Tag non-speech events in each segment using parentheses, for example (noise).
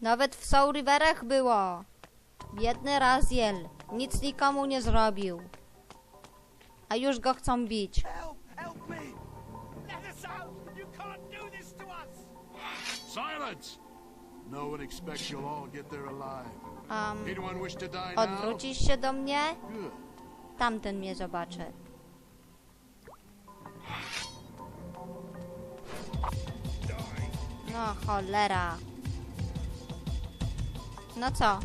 Nawet w Soul Riverach było. Biedny Raziel. Nic nikomu nie zrobił. A już go chcą bić. Silence! No one expects you'll all get there alive. Um, Anyone wish to die now? odwrócisz się do mnie? Tamten mnie zobaczy. No cholera. No co?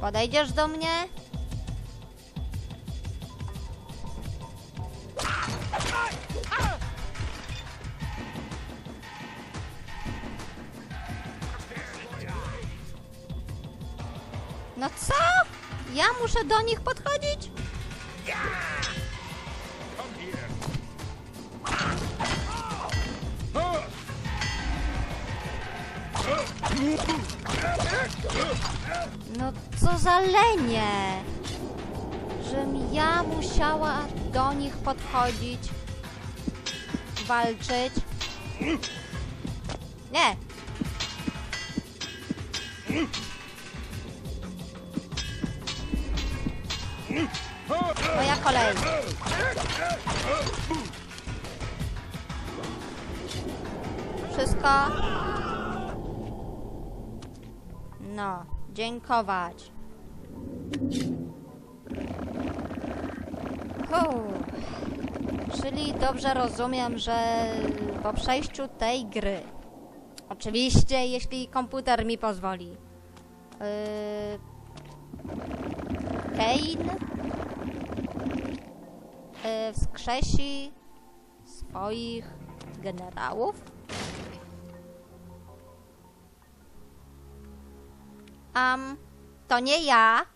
Podejdziesz do mnie? No co? Ja muszę do nich podchodzić? No co za lenie! Żebym ja musiała do nich podchodzić, walczyć. Nie! Dziękować. Czyli dobrze rozumiem, że po przejściu tej gry, oczywiście jeśli komputer mi pozwoli, yy, Kane yy, wskrzesi swoich generałów? Am, to nie ja.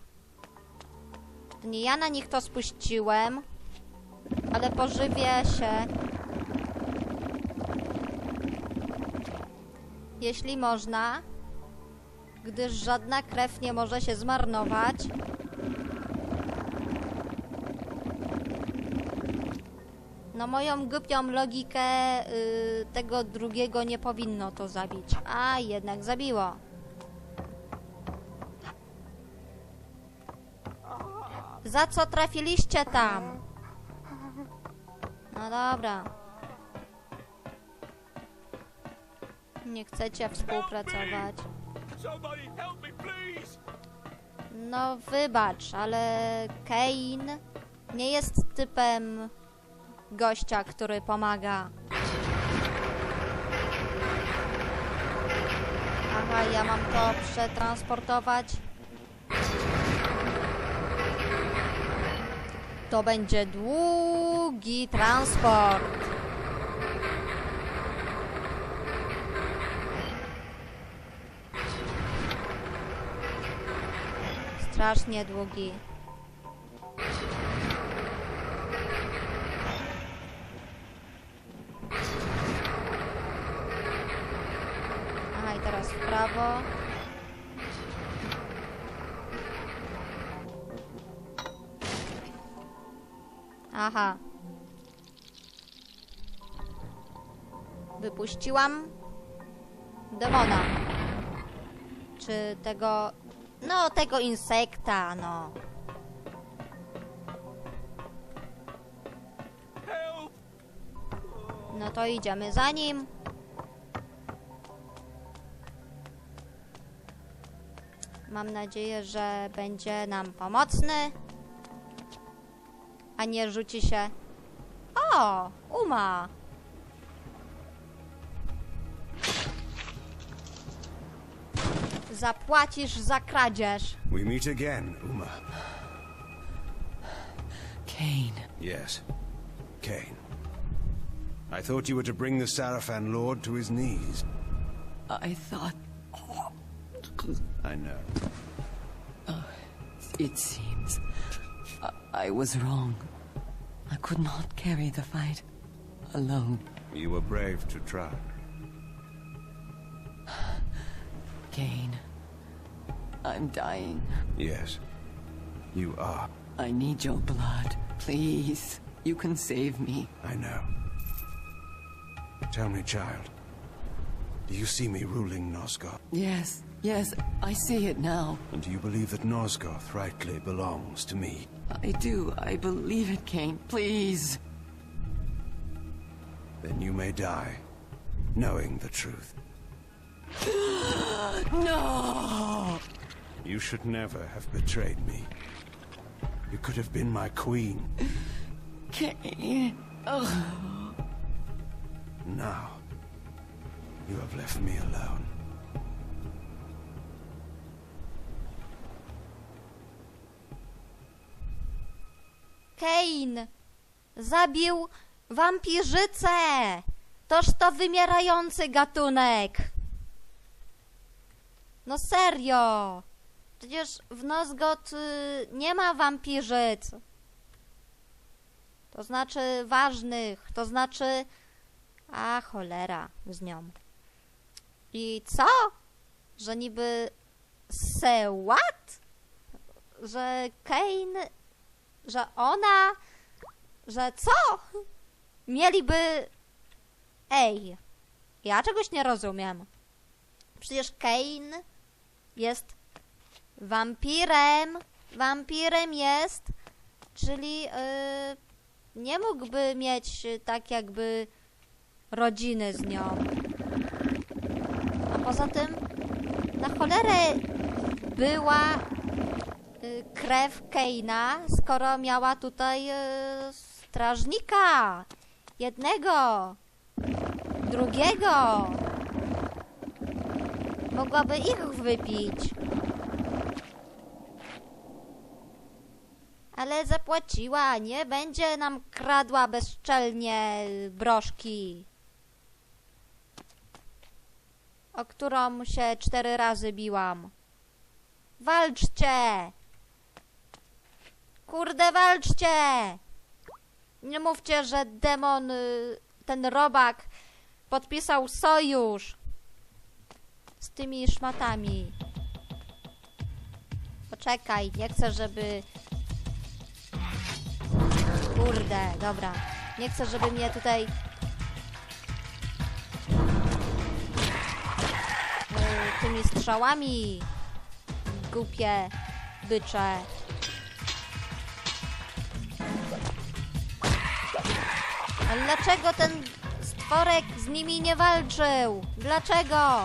To nie ja na nich to spuściłem, ale pożywię się. Jeśli można, gdyż żadna krew nie może się zmarnować. No moją głupią logikę y, tego drugiego nie powinno to zabić, a jednak zabiło. Za co trafiliście tam? No dobra. Nie chcecie współpracować. No wybacz, ale Kane nie jest typem gościa, który pomaga. Aha, ja mam to przetransportować. To będzie długi transport. Strasznie długi. Aha, i teraz w prawo. Aha. Wypuściłam demona. Czy tego... No, tego insekta, no. No to idziemy za nim. Mam nadzieję, że będzie nam pomocny. A nie rzuci się. O! Uma! Zapłacisz za kradzież. We meet again, Uma. Kane. Yes. Kane. I thought you were to bring the Sarafan Lord to his knees. I thought I know. it seems I, was wrong. I could not carry the fight alone. You were brave to try. Kane. I'm dying. Yes. You are. I need your blood. Please. You can save me. I know. Tell me, child. Do you see me ruling Nosgoth? Yes, yes, I see it now. And do you believe that Nosgoth rightly belongs to me? I do. I believe it, Kane. Please. Then you may die, knowing the truth. (gasps) No! You should never have betrayed me. You could have been my queen. (laughs) Kane. Now, you have left me alone. Kane zabił wampirzycę. Toż to wymierający gatunek. No serio. Przecież w Nosgot y, nie ma wampirzyc. To znaczy ważnych, to znaczy... A cholera z nią. I co? Że niby... Se what? Że Kane że ona, że co? Mieliby. Ej, ja czegoś nie rozumiem. Przecież Kane jest wampirem. Wampirem jest, czyli yy, nie mógłby mieć tak jakby rodziny z nią. Poza tym, na cholerę była y, krew Keina, skoro miała tutaj y, strażnika. Jednego, drugiego. Mogłaby ich wypić. Ale zapłaciła, nie będzie nam kradła bezczelnie broszki. O którą się cztery razy biłam. Walczcie! Kurde, walczcie! Nie mówcie, że demon, y, ten robak, podpisał sojusz z tymi szmatami. Poczekaj, nie chcę, żeby... Kurde, dobra. Nie chcę, żeby mnie tutaj... tymi strzałami głupie bycze. Ale dlaczego ten stworek z nimi nie walczył? Dlaczego?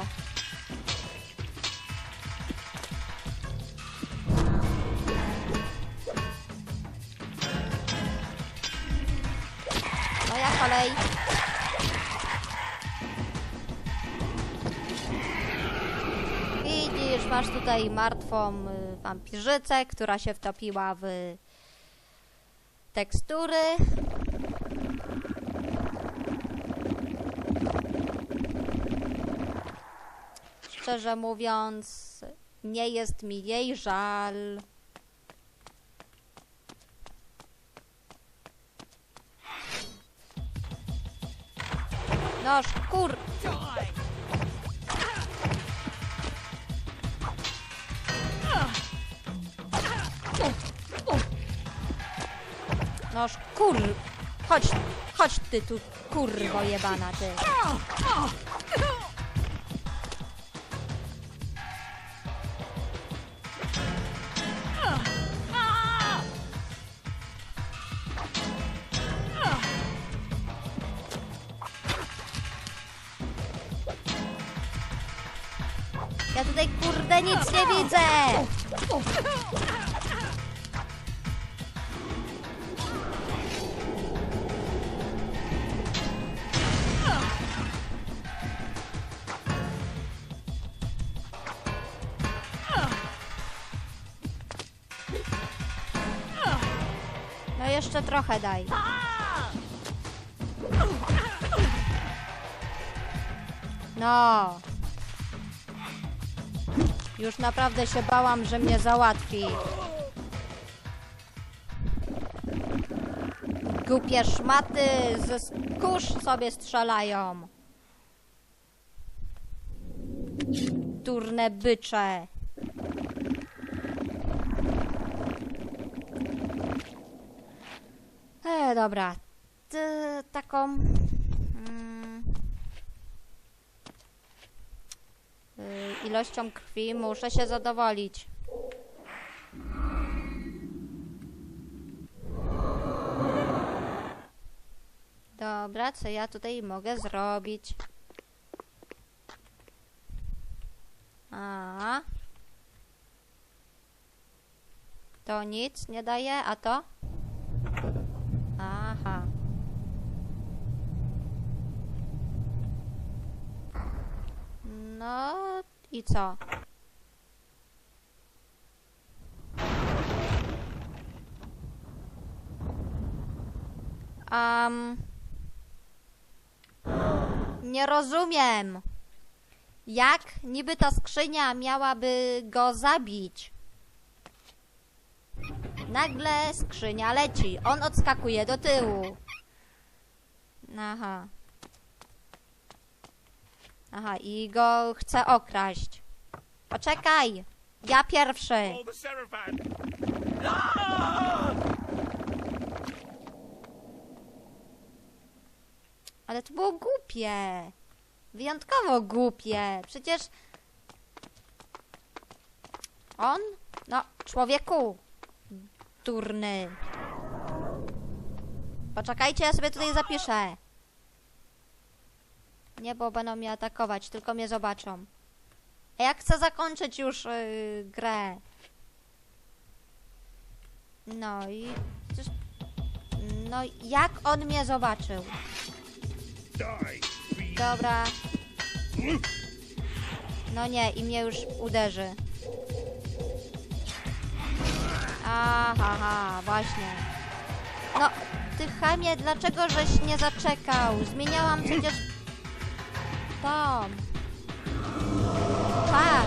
Moja kolej. Masz tutaj martwą y, wampirzycę, która się wtopiła w tekstury. Szczerze mówiąc, nie jest mi jej żal. Noż kur... Noż kur... Chodź, chodź ty tu, kurwo jebana ty. Ja tutaj kurde nic nie widzę! Jeszcze trochę daj. No. Już naprawdę się bałam, że mnie załatwi. Głupie szmaty ze kurz sobie strzelają. Durne bycze. E, dobra. Ty, taką... Mm, y, ilością krwi muszę się zadowolić. Dobra, co ja tutaj mogę zrobić? A. To nic nie daje, a to? Aha. No i co? Um, nie rozumiem. Jak niby ta skrzynia miałaby go zabić? Nagle skrzynia leci. On odskakuje do tyłu. Aha. Aha, i go chce okraść. Poczekaj! Ja pierwszy! Ale to było głupie. Wyjątkowo głupie. Przecież. On? No, człowieku. Turny. Poczekajcie, ja sobie tutaj zapiszę. Nie, bo będą mnie atakować, tylko mnie zobaczą. A ja chcę zakończyć już yy, grę. No i. No, jak on mnie zobaczył? Dobra. No nie, i mnie już uderzy. Aha, ha, właśnie. No, ty chamie, dlaczego żeś nie zaczekał? Zmieniałam przecież... Tom. Tak.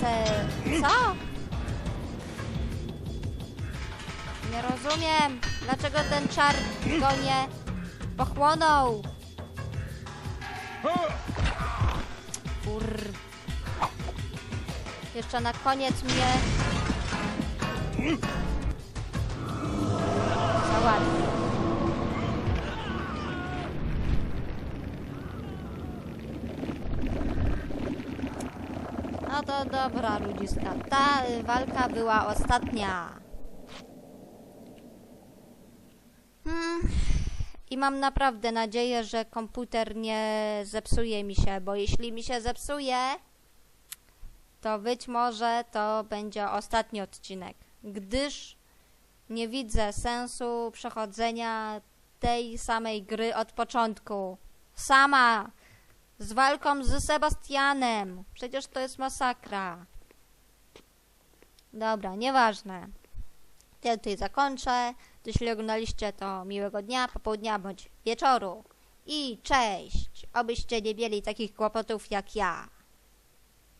Se... Co? Nie rozumiem, dlaczego ten czar go nie pochłonął. Kur... Jeszcze na koniec mnie... Załatwił. No to dobra, ludziska. Ta y, walka była ostatnia. Hmm. I mam naprawdę nadzieję, że komputer nie zepsuje mi się, bo jeśli mi się zepsuje, to być może to będzie ostatni odcinek, gdyż nie widzę sensu przechodzenia tej samej gry od początku. Sama! Z walką z Sebastianem! Przecież to jest masakra. Dobra, nieważne. Ja tutaj zakończę. Jeśli oglądaliście to miłego dnia, popołudnia bądź wieczoru. I cześć! Obyście nie mieli takich kłopotów jak ja.